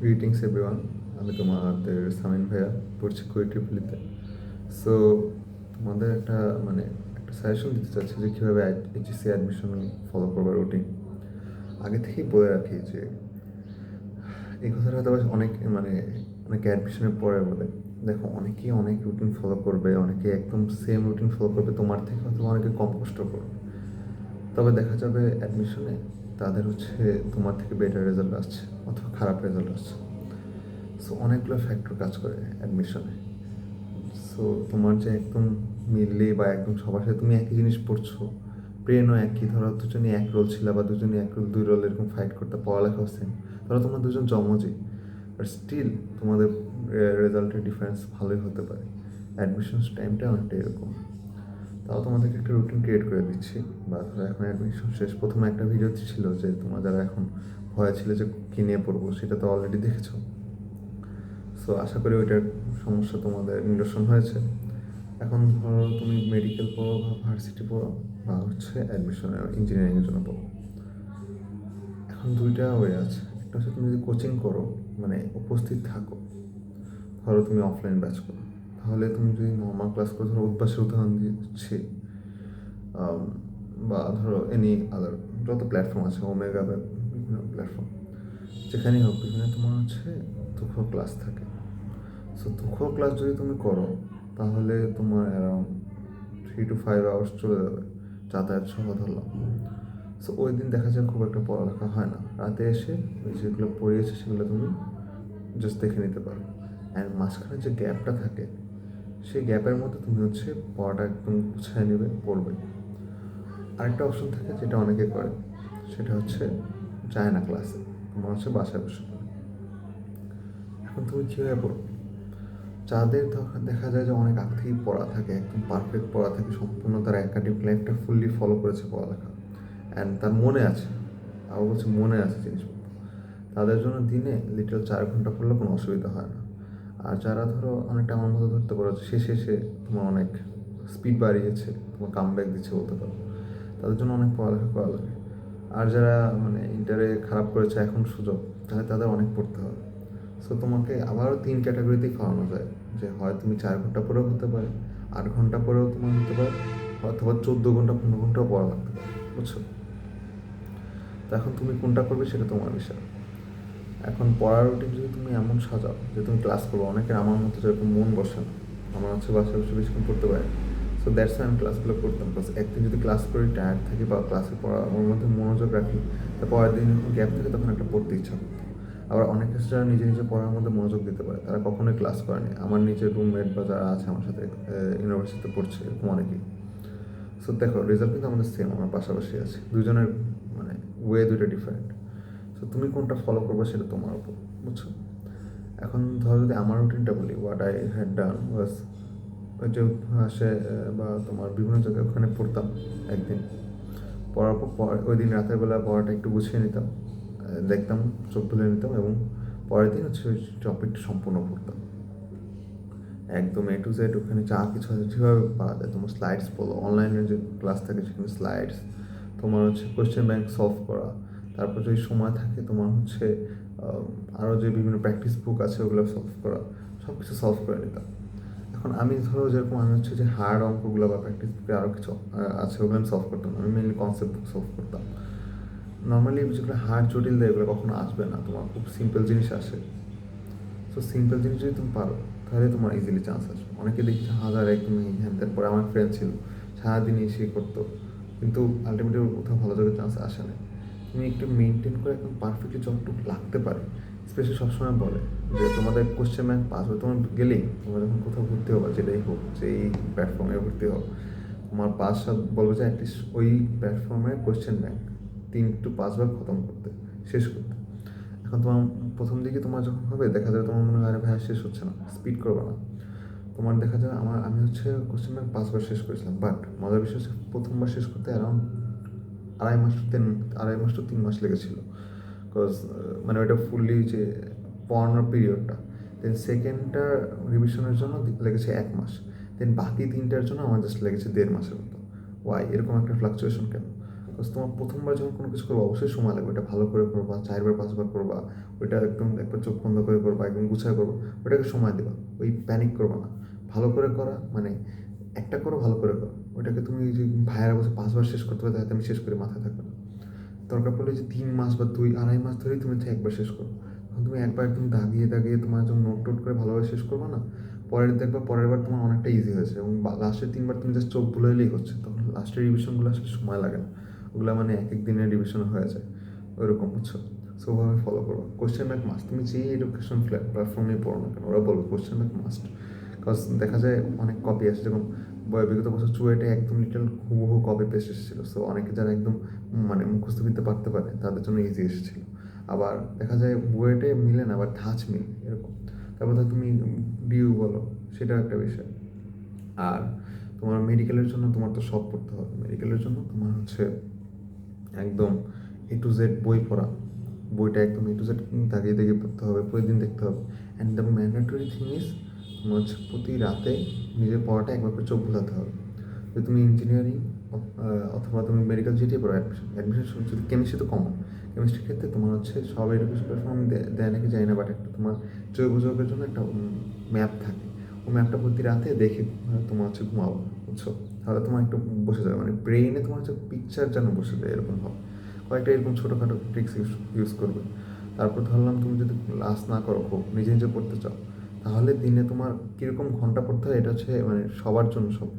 Greetings everyone আমি তোমাদের সামিন ভাইয়া পড়ছি ট্রিপলিতে সো তোমাদের একটা মানে একটা সাজেশন দিতে চাচ্ছি যে কীভাবে এইচএসসি অ্যাডমিশন ফলো করবার রুটিন আগে থেকেই বলে রাখি যে, এই কথাটা হয়তো অনেক মানে অনেকে অ্যাডমিশনের পরে বলে। দেখো, অনেকেই অনেক রুটিন ফলো করবে, অনেকে একদম সেম রুটিন ফলো করবে, তোমার থেকে হয়তো অনেকে কম কষ্ট করবে। তবে দেখা যাবে অ্যাডমিশনে তাদের হচ্ছে তোমার থেকে বেটার রেজাল্ট আসছে অথবা খারাপ রেজাল্ট আসছে। সো অনেকগুলো ফ্যাক্টর কাজ করে অ্যাডমিশনে সো তোমার যে একদম মিললে বা একদম সবার সাথে তুমি একই জিনিস পড়ছো ব্রেনও একই। ধরো দুজনই এক রোল ছিল বা দুজনই এক রোল দুই রোল এরকম ফাইট করতে পড়ালেখাও সেম ধরো তোমরা দুজন জমজই আর স্টিল তোমাদের রেজাল্টের ডিফারেন্স ভালোই হতে পারে। অ্যাডমিশন টাইমটা অনেকটা এরকম। তাও তোমাদেরকে একটা রুটিন ক্রিয়েট করে দিচ্ছি। বা ধরো এখন অ্যাডমিশন শেষ, প্রথমে একটা ভিডিও ছিল যে তোমরা যারা এখন ভয় ছিল যে কী নিয়ে পড়ব, সেটা তো অলরেডি দেখেছ। সো আশা করি ওইটার সমস্যা তোমাদের নিরসন হয়েছে। এখন ধরো তুমি মেডিকেল পড়ো বা ভার্সিটি পড়ো বা হচ্ছে অ্যাডমিশন ইঞ্জিনিয়ারিংয়ের জন্য পড়ো। এখন দুইটা ওয়ে আছে। একটা হচ্ছে তুমি যদি কোচিং করো মানে উপস্থিত থাকো, ধরো তুমি অফলাইন ব্যাচ করো। তাহলে তুমি যদি নর্মাল ক্লাস করো, ধরো উদ্বাসের উদাহরণ দিচ্ছি বা ধরো এনি আদার যত প্ল্যাটফর্ম আছে ওমেগা বা বিভিন্ন প্ল্যাটফর্ম যেখানেই হোক বিভিন্ন তোমার হচ্ছে দুঃখ ক্লাস থাকে। সো দুঃখ ক্লাস যদি তুমি করো, তাহলে তোমার around three to five hours চলে যাবে যাতায়াত সহ ধরলাম সো ওই দিন দেখা যায় খুব একটা পড়ালেখা হয় না। রাতে এসে ওই যেগুলো পড়িয়েছে, সেগুলো তুমি জাস্ট দেখে নিতে পারো। অ্যান্ড মাঝখানে যে গ্যাপটা থাকে সেই গ্যাপের মধ্যে তুমি হচ্ছে পড়াটা একদম গুছায় নেবে, পড়বে। আরেকটা অপশন থাকে যেটা অনেকে করে, সেটা হচ্ছে যায় না ক্লাসে তোমার হচ্ছে বাসায় বসে পড়ে। এখন তুমি কীভাবে পড়বে যাদের দেখা যায় যে অনেক আগ থেকেই পড়া থাকে, একদম পারফেক্ট পড়া থাকে, সম্পূর্ণ তার একাডেমিক লাইফটা ফুললি ফলো করেছে পড়ালেখা। অ্যান্ড তার মনে আছে আবার বলছে মনে আছে জিনিসপত্র। তাদের জন্য দিনে লিটার চার ঘণ্টা পড়লে কোনো অসুবিধা হয় না। আর যারা ধরো অনেকটা আমার মতো ধরতে পারো, শেষে এসে তোমার অনেক স্পিড বাড়িয়েছে, তোমার কাম ব্যাক দিচ্ছে বলতে পারো, তাদের জন্য অনেক পড়ালেখা করা লাগে। আর যারা মানে ইন্টারে খারাপ করেছে এখন সুযোগ, তাহলে তাদের অনেক পড়তে হবে। সো তোমাকে আবারও তিন ক্যাটাগরিতেই খাওয়ানো যায়, যে হয় তুমি চার ঘণ্টা পরেও হতে পারে, আট ঘণ্টা পরেও তোমার হতে পারে, অথবা চোদ্দ ঘণ্টা, পনেরো ঘন্টাও পড়া লাগতে পারে, বুঝছ? তো এখন তুমি কোনটা করবে সেটা তোমার বিষয়। এখন পড়ার রুটিন যদি তুমি এমন সাজাও যে তুমি ক্লাস করব, অনেকের আমার মতো যেরকম মন বসে না, আমার হচ্ছে বাসায় বসে বেশিক্ষণ পড়তে পারে সো দ্যাটস আমি ক্লাসগুলো করতাম। প্লাস একদিন যদি ক্লাস করি টায়ার্ড থাকি বা ক্লাসে পড়া ওর মধ্যে মনোযোগ রাখি, তা পরের দিন যখন গ্যাপ থাকে, তখন একটা পড়তে ইচ্ছা করতো। আবার অনেক ক্ষেত্রে যারা নিজে নিজে পড়ার মধ্যে মনোযোগ দিতে পারে, তারা কখনোই ক্লাস করেনি আমার নিজের রুমমেট বা যারা আছে আমার সাথে ইউনিভার্সিটিতে পড়ছে, এরকম অনেকেই। সো দেখো রেজাল্ট কিন্তু আমাদের সেম আমার পাশাপাশি আছি। দুজনের মানে ওয়ে দুইটা ডিফারেন্ট সো তুমি কোনটা ফলো করবে সেটা তোমার উপর, বুঝছ? এখন ধরো যদি আমার রুটিনটা বলি what I had done was ওই যে আসে বা তোমার বিভিন্ন জায়গায় ওখানে পড়তাম একদিন। পড়ার পর ওই দিন রাতের বেলা পড়াটা একটু গুছিয়ে নিতাম দেখতাম, চোখ তুলে নিতাম এবং পরের দিন হচ্ছে ওই টপিকটা সম্পূর্ণ পড়তাম। একদম এ টু জেড ওখানে যা কিছু আছে, যেভাবে পাওয়া যায়, তোমার স্লাইডস বলো অনলাইনে যে ক্লাস থাকে সেখানে স্লাইডস তোমার হচ্ছে কোয়েশ্চেন ব্যাংক সলভ করা তারপর যদি সময় থাকে তোমার হচ্ছে আরও যে বিভিন্ন প্র্যাকটিস বুক আছে ওগুলো সলভ করা সব কিছু সলভ করে নিতাম। এখন আমি ধরো যেরকম আমি হচ্ছে যে হার্ড অঙ্কগুলো বা প্র্যাকটিস বুকে আরও কিছু আছে ওগুলো আমি সলভ করতাম আমি মেনলি কনসেপ্ট বুক সলভ করতাম। নর্মালি যেগুলো হার্ড জটিল দেয় এগুলো কখনো আসবে না। তোমার খুব সিম্পল জিনিস আসে। সো সিম্পল জিনিস যদি তুমি পারো, তাহলে তোমার ইজিলি চান্স আসবে। অনেকে দেখছি হাজার একদমই হ্যান ত্যান পরে আমার ফ্রেন্ড ছিল, সারাদিনই সে করতো। কিন্তু আলটিমেটলি কোথাও ভালো জায়গায় চান্স আসে না তুমি একটু মেনটেন করে একদম পারফেক্টলি যতটুকু লাগতে পারে। স্পেশালি সবসময় বলে যে তোমাদের কোশ্চেন ব্যাংক পাস হবে তোমার গেলেই তোমরা যখন কোথাও ঘুরতে হবা যেটাই হোক যে এই প্ল্যাটফর্মে ভর্তি হোক তোমার পাঁচ সাত বলবে যে অ্যাটলিস্ট ওই প্ল্যাটফর্মে কোশ্চেন ব্যাংক তিন টু পাঁচবার খতম করতে, শেষ করতে। এখন তোমার প্রথম দিকে তোমার যখন হবে, দেখা যাবে তোমার মনে হয়, আরে ভাই শেষ হচ্ছে না স্পিড করবে না। তোমার দেখা যাবে, আমার, আমি হচ্ছে কোশ্চেন ব্যাংক পাঁচবার শেষ করেছিলাম বাট মজার বিষয় হচ্ছে প্রথমবার শেষ করতে অ্যারাউন্ড আড়াই মাস টু তিন, আড়াই মাস টু তিন মাস লেগেছিল। বিকজ মানে ওইটা ফুললি যে পড়ানোর পিরিয়ডটা দেন সেকেন্ডটা রিভিশনের জন্য লেগেছে এক মাস। দেন বাকি তিনটার জন্য আমার জাস্ট লেগেছে দেড় মাসের মতো। ওয়াই এরকম একটা ফ্লাকচুয়েশন কেন? বিকজ তোমার প্রথমবার যখন কোনো কিছু করব, অবশ্যই সময় লাগবে। ওটা ভালো করে করবা, চারবার, পাঁচবার করবা, ওইটা একদম একবার চোখ বন্ধ করে করবা, একদম গুছায় করব ওটাকে সময় দেবা। ওই প্যানিক করবা না। ভালো করে করা মানে একটা করো, ভালো করে করো। ওইটাকে তুমি যে ভাইয়েরা বসে পাঁচবার শেষ করতে পারো তাতে আমি শেষ করে মাথায় থাকবে না। দরকার পড়লে যে তিন মাস বা দুই, আড়াই মাস ধরেই তুমি একবার শেষ করো। তখন তুমি একবার একদম দাগিয়ে দাগিয়ে তোমার যখন নোট টোট করে ভালোভাবে শেষ করব না। পরের দেখবা পরের বার তোমার অনেকটা ইজি হয়েছে এবং লাস্টের তিনবার তুমি জাস্ট চোখ ভুলাইলেই হচ্ছে। তখন লাস্টের রিভিশনগুলো আসলে সময় লাগে না। ওগুলো মানে এক এক দিনের রিভিশন হয়ে যায়। ওইরকম, বুঝছ? সো ওভাবে ফলো করো কোশ্চেন ব্যাক মাস্ট তুমি যে এডুকেশন প্ল্যাটফর্মে পড়ো না কেন, ওরা বলব কোশ্চেন ব্যাক মাস্ট কজ দেখা যায় অনেক কপি আসে, যেমন বিগত বছর চুয়েটে একদম লিটল হুবহু কপি পেস্ট এসেছিল। সো অনেকে যারা একদম মানে মুখস্থ বিদ্যা পারতে পারে, তাদের জন্য ইজি এসেছিল। আবার দেখা যায় বুয়েটে মিলে না, আবার ধাঁচ মিলে এরকম। তারপর ধর তুমি ডিউ বলো, সেটাও একটা বিষয়। আর তোমার মেডিকেলের জন্য তোমার তো সব পড়তে হবে। মেডিকেলের জন্য তোমার হচ্ছে একদম এ টু জেড বই পড়া। বইটা একদম এ টু জেড দাগিয়ে দাগিয়ে পড়তে হবে, প্রতিদিন দেখতে হবে। And the mandatory thing is প্রতি রাতে নিজের পড়াটা একবার করে চোখ ভুলাতে হবে। যদি তুমি ইঞ্জিনিয়ারিং অথবা তুমি মেডিকেল যেটাই পড়ো অ্যাডমিশন অ্যাডমিশন যদি কেমিস্ট্রি তো কমন কেমিস্ট্রির ক্ষেত্রে তোমার হচ্ছে সব এডুকেশন প্ল্যাটফর্ম দেয় নাকি যায় না বাট একটা তোমার জৈব যৌগের জন্য একটা ম্যাপ থাকে। ওই ম্যাপটা প্রতি রাতে দেখে তোমার হচ্ছে ঘুমাবো বুঝছ? তাহলে তোমার একটু বসে যাবে মানে ব্রেইনে তোমার হচ্ছে পিকচার যেন বসে যায়, এরকম হবে। কয়েকটা এরকম ছোটোখাটো ট্রিক্স ইউজ করবে। তারপর ধরলাম তুমি যদি ক্লাস না করো, খুব নিজে নিজে পড়তে চাও তাহলে দিনে তোমার কীরকম ঘণ্টা পড়তে হয়, এটা হচ্ছে মানে সবার জন্য সব।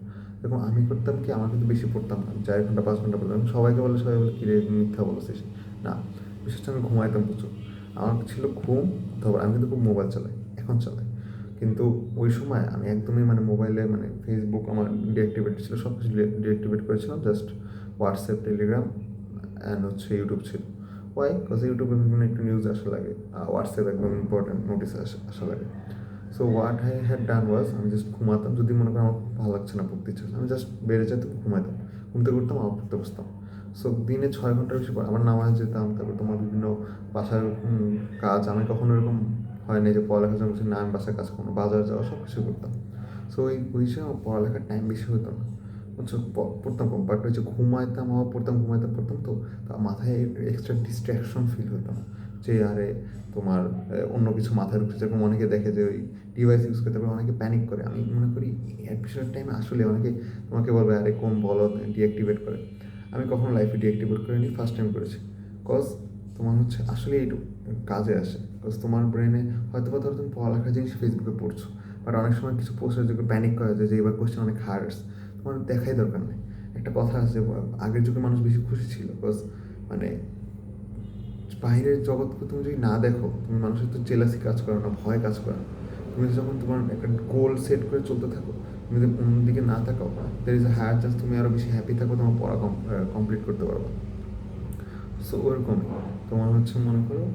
দেখুন আমি করতাম কি, আমার কিন্তু বেশি পড়তাম না। চার ঘণ্টা, পাঁচ ঘণ্টা পড়তাম। সবাইকে বলে, সবাই বলে, কিরে, মিথ্যা বলেছিস। না, বিশেষ আমি ঘুমাইতাম প্রচুর। আমার ছিল ঘুম, তারপর আমি কিন্তু খুব মোবাইল চালাই, এখন চালাই। কিন্তু ওই সময় আমি একদমই মানে মোবাইলে মানে ফেসবুক আমার ডিঅ্যাক্টিভেট ছিল সব কিছু ডিঅ্যাক্টিভেট করেছিলাম জাস্ট হোয়াটসঅ্যাপ টেলিগ্রাম অ্যান্ড হচ্ছে ইউটিউব ছিল। ওয়াই বিকজ ইউটিউবে বিভিন্ন একটু নিউজ আসা লাগে হোয়াটসঅ্যাপ একদম ইম্পর্টেন্ট নোটিস আসা লাগে। So what I had done was আমি জাস্ট ঘুমাতাম। যদি মনে করি আমার ভালো লাগছে না পড়তে ইচ্ছা আমি জাস্ট বেড়ে যেতাম ঘুমাইতাম ঘুমতে করতাম আবার পড়তে বসতাম। সো দিনে ছয় ঘণ্টার বেশি আমার নামাজ যেতাম, তারপর তোমার বিভিন্ন বাসার কাজ। আমি কখনো এরকম হয় না যে পড়ালেখার জন্য না বাসার কাজ কোনো বাজার যাওয়া সব কিছু করতাম। সো ওই ওই সময় পড়ালেখার টাইম বেশি হতো না। বুঝছ পড়তাম কম বাট ওই যে ঘুমাইতাম, আবার পড়তাম, ঘুমাইতাম, পড়তাম তো, তা মাথায় এক্সট্রা ডিস্ট্র্যাকশন ফিল হতো না। যে, আরে তোমার অন্য কিছু মাথায় ঢুকছে যেরকম অনেকে দেখে যে ওই ডিভাইস ইউজ করতে পারে অনেকে প্যানিক করে। আমি মনে করি অ্যাডমিশনের টাইমে আসলে অনেকে তোমাকে বলবে, আরে কোন বলো ডিঅ্যাক্টিভেট করে। আমি কখনো লাইফে ডিঅ্যাক্টিভেট করিনি ফার্স্ট টাইম করেছি। কজ তোমার হচ্ছে আসলে এইটু কাজে আসে। কজ তোমার ব্রেনে হয়তো বা ধরো তুমি পড়ালেখা জিনিস ফেসবুকে পড়ছো বাট অনেক সময় কিছু পোস্ট আছে যেগুলো প্যানিক করা যায় যে এবার কোশ্চেন অনেক হার্ডস তোমার দেখাই দরকার নেই। একটা কথা আছে, আগের যুগে মানুষ বেশি খুশি ছিল। কজ মানে বাইরের জগৎকে তুমি যদি না দেখো, তুমি মানুষের তো জেলাসি কাজ করো না, ভয় কাজ করো না। তুমি যখন তোমার একটা গোল সেট করে চলতে থাকো, তুমি যদি অন্যদিকে না থাকো দের ইজ হায়ার চান্স তুমি আরও বেশি হ্যাপি থাকো, তোমার পড়া কমপ্লিট করতে পারবে। সো ওরকম। তোমার হচ্ছে মনে করো,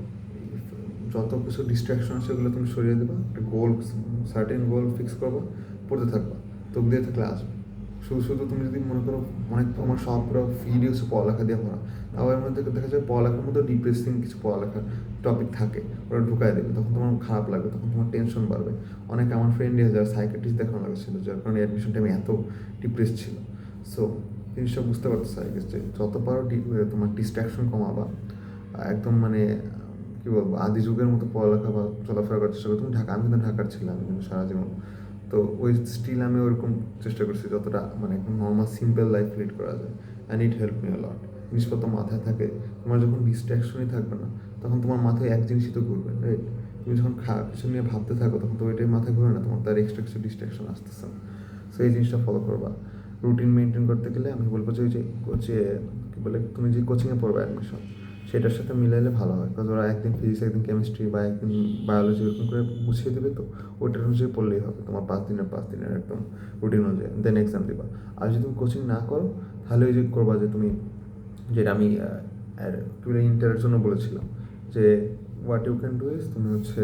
যত কিছু ডিস্ট্রাকশন আছে সেগুলো তুমি সরিয়ে দেবা, একটা গোল সার্টেন গোল ফিক্স করবা, পড়তে থাকবা। তোক দিয়ে থাকলে আসবে। শুধু শুধু তুমি যদি মনে করো অনেক তোমার সব পুরো ভিডিও হচ্ছে পড়ালেখা দিয়ে ভরা এর মধ্যে দেখা যায় পড়ালেখার মধ্যে ডিপ্রেসিং কিছু পড়ালেখার টপিক থাকে, ওরা ঢুকাই দেবে, তখন তোমার খারাপ লাগবে, তখন তোমার টেনশন বাড়বে। অনেকে আমার ফ্রেন্ডই যারা সাইকেট্রিস্ট দেখানো লাগছিল, যার কারণে অ্যাডমিশন টাইমে এত ডিপ্রেস ছিল। সো জিনিসটা বুঝতে পারতো সাইকেট্রিস্ট যে যত পারো তোমার ডিস্ট্রাকশন কমাবা। একদম মানে কী বলব, আদি যুগের মতো পড়ালেখা বা চলাফেরা করার চেষ্টা করো। তুমি ঢাকা, আমি কিন্তু ঢাকার ছিলাম, কিন্তু সারা জীবন। তো ওই স্টিল আমি ওরকম চেষ্টা করছি যতটা মানে একদম নর্মাল সিম্পল লাইফ লিড করা যায়। And it help me lot জিনিসপত্র মাথায় থাকে, তোমার যখন ডিস্ট্রাকশনই থাকবে না, তখন তোমার মাথায় এক জিনিসই তো ঘুরবে রাইট তুমি যখন খা, কিছু নিয়ে ভাবতে থাকো, তখন তো ওইটাই মাথায় ঘুরে না, তোমার তার এক্সট্রা কিছু ডিস্ট্রাকশন আসতেছে না। সো এই জিনিসটা ফলো করবা। রুটিন মেনটেন করতে গেলে আমি বলব যে ওই যে যে কী বলে, তুমি যে কোচিংয়ে পড়বে অ্যাডমিশন সেটার সাথে মিলাইলে ভালো হয়। কারণ ওরা একদিন ফিজিক্স একদিন কেমিস্ট্রি বা একদিন বায়োলজি এরকম করে গুছিয়ে দেবে তো ওইটার অনুযায়ী পড়লেই হবে। তোমার পাঁচ দিনের পাঁচ দিনের একদম রুটিন অনুযায়ী। দেন এক্সাম দিবা। আর যদি তুমি কোচিং না করো, তাহলে ওই যে করবা যে তুমি, যেটা আমি বলে ইন্টারের জন্য বলেছিলাম, যে what you can do is তুমি হচ্ছে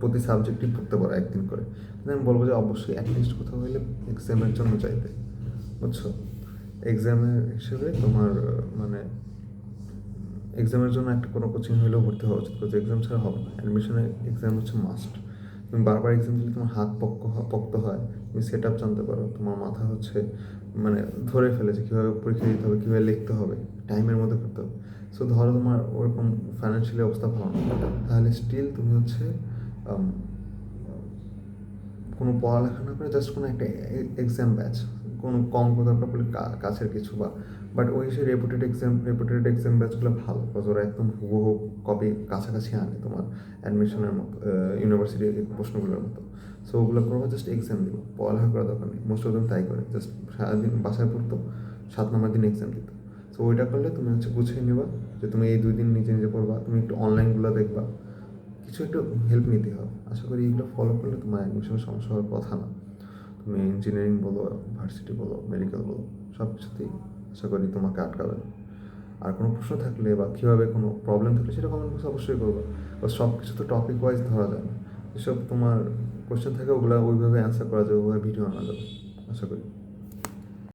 প্রতি সাবজেক্টই পড়তে পারো একদিন করে। আমি বলব যে অবশ্যই অ্যাটলিস্ট কোথাও হলে এক্সামের জন্য চাইতে বুঝছ? এক্সামের হিসেবে তোমার মানে এক্সামের জন্য একটা কোনো কোচিং হলেও ভর্তি হওয়া উচিত। বিকজ এক্সাম ছাড়া হবে না। অ্যাডমিশনের এক্সাম হচ্ছে মাস্ট তুমি বারবার এক্সাম দিলে তোমার হাত পক্ক পক্ত হয়। তুমি সেট আপ জানতে পারো। তোমার মাথা হচ্ছে মানে ধরে ফেলেছে। কীভাবে পরীক্ষা দিতে হবে, কীভাবে লিখতে হবে টাইমের মধ্যে করতে হবে। সো ধরো তোমার ওরকম ফাইন্যান্সিয়ালি অবস্থা ভালো না। তাহলে স্টিল তুমি হচ্ছে কোনো পড়ালেখা না করে জাস্ট কোনো একটা এক্সাম ব্যাচ কোনো কম দরকার কাছের কিছু বা বাট ওই সে রেপুটেড এক্সাম রেপুটেড এক্সাম ব্যাচগুলো ভালো। বিকজ ওরা একদম হুবহু কপি কাছাকাছি আনে তোমার অ্যাডমিশনের মতো ইউনিভার্সিটির প্রশ্নগুলোর মতো। সো ওগুলো করব জাস্ট এক্সাম দিব। পড়ালেখা করার দরকার নেই। মোস্ট অফ তাই করে। জাস্ট সারাদিন বাসায় পড়তো, সাত নম্বর দিন এক্সাম দিত। সো ওইটা করলে তুমি হচ্ছে গুছিয়ে নেবা যে তুমি এই দুই দিন নিজে নিজে পড়বা, তুমি একটু অনলাইনগুলো দেখবা। কিছু একটু হেল্প নিতে হবে। আশা করি এগুলো ফলো করলে তোমার অ্যাডমিশনের সমস্যা হওয়ার কথা না। তুমি ইঞ্জিনিয়ারিং বলো ভার্সিটি বলো মেডিকেল বলো, সব কিছুতেই আশা করি তোমাকে আটকাবে না। আর কোনো প্রশ্ন থাকলে বা কীভাবে কোনো প্রবলেম থাকলে সেটা কমেন্ট বক্সে অবশ্যই করবে। বা সব কিছু তো টপিক ওয়াইজ ধরা যায় না। এসব তোমার কোয়েশ্চেন থাকে ওগুলো ওইভাবে অ্যান্সার করা যাবে ওইভাবে ভিডিও আনা যাবে। আশা করি।